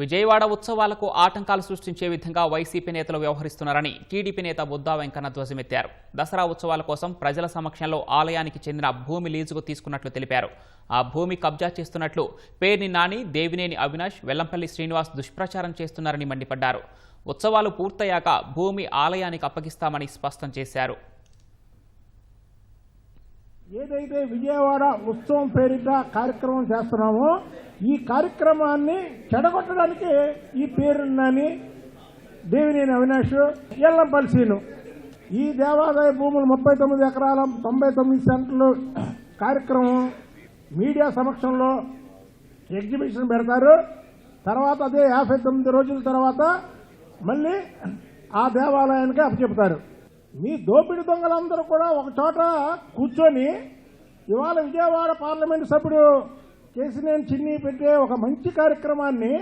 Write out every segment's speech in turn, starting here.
విజయవాడ ఉత్సవాలకు ఆటంకాలు సృష్టించే విధంగా వైసీపీ నేతలు వ్యవహరిస్తున్నారని టీడీపీ నేత బుద్దా వెంకన్న ధ్వజమెత్తారు. దసరా ఉత్సవాల కోసం ప్రజల సమక్షంలో ఆలయానికి చెందిన భూమి లీజుకు తీసుకున్నట్లు తెలిపారు. ఆ భూమి కబ్జా చేస్తున్నట్లు పేర్ని నాని దేవినేని అవినాష్ వెల్లంపల్లి శ్రీనివాస్ దుష్ప్రచారం చేస్తున్నారని మండిపడ్డారు. ఉత్సవాలు పూర్తయ్యాక భూమి ఆలయానికి అప్పగిస్తామని స్పష్టం చేశారు. ఏదైతే విజయవాడ ఉత్సవం పేరిట కార్యక్రమం చేస్తున్నామో ఈ కార్యక్రమాన్ని చెడగొట్టడానికి ఈ పేరున్నాని దేవినేని అవినాష్ ఎల్లంపల్లి సీను. ఈ దేవాదాయ భూములు ముప్పై తొమ్మిది ఎకరాల తొంభై తొమ్మిది సెంట్లు కార్యక్రమం మీడియా సమక్షంలో ఎగ్జిబిషన్ పెడతారు. తర్వాత అదే యాభై తొమ్మిది రోజుల తర్వాత మళ్ళీ ఆ దేవాలయానికి అప్పచెపుతారు. మీ దోపిడి దొంగలందరూ కూడా ఒక చోట కూర్చొని ఇవాళ విజయవాడ పార్లమెంట్ సభ్యుడు కేసినేని చిన్ని పెట్టే ఒక మంచి కార్యక్రమాన్ని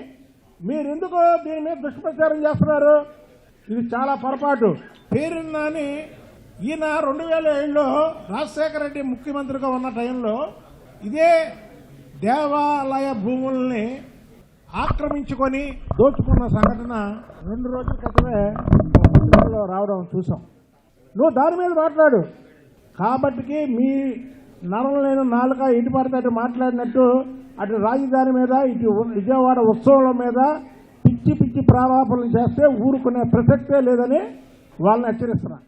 మీరెందుకు దీని మీద దుష్ప్రచారం చేస్తున్నారు? ఇది చాలా పొరపాటు. పేరున్నాని ఈయన రెండు వేల ఏడులో రాజశేఖర రెడ్డి ముఖ్యమంత్రిగా ఉన్న టైంలో ఇదే దేవాలయ భూముల్ని ఆక్రమించుకొని దోచుకున్న సంఘటన రెండు రోజుల క్రితమే రావడం చూసాం. నువ్వు దాని మీద మాట్లాడు. కాబట్టికి మీ నరం లేని నాలుక ఇటు పడితే అటు మాట్లాడినట్టు అటు రాజధాని మీద ఇటు విజయవాడ ఉత్సవాల మీద పిచ్చి పిచ్చి ప్రారంభాలు చేస్తే ఊరుకునే ప్రసక్తే లేదని వాళ్ళని హెచ్చరిస్తున్నా.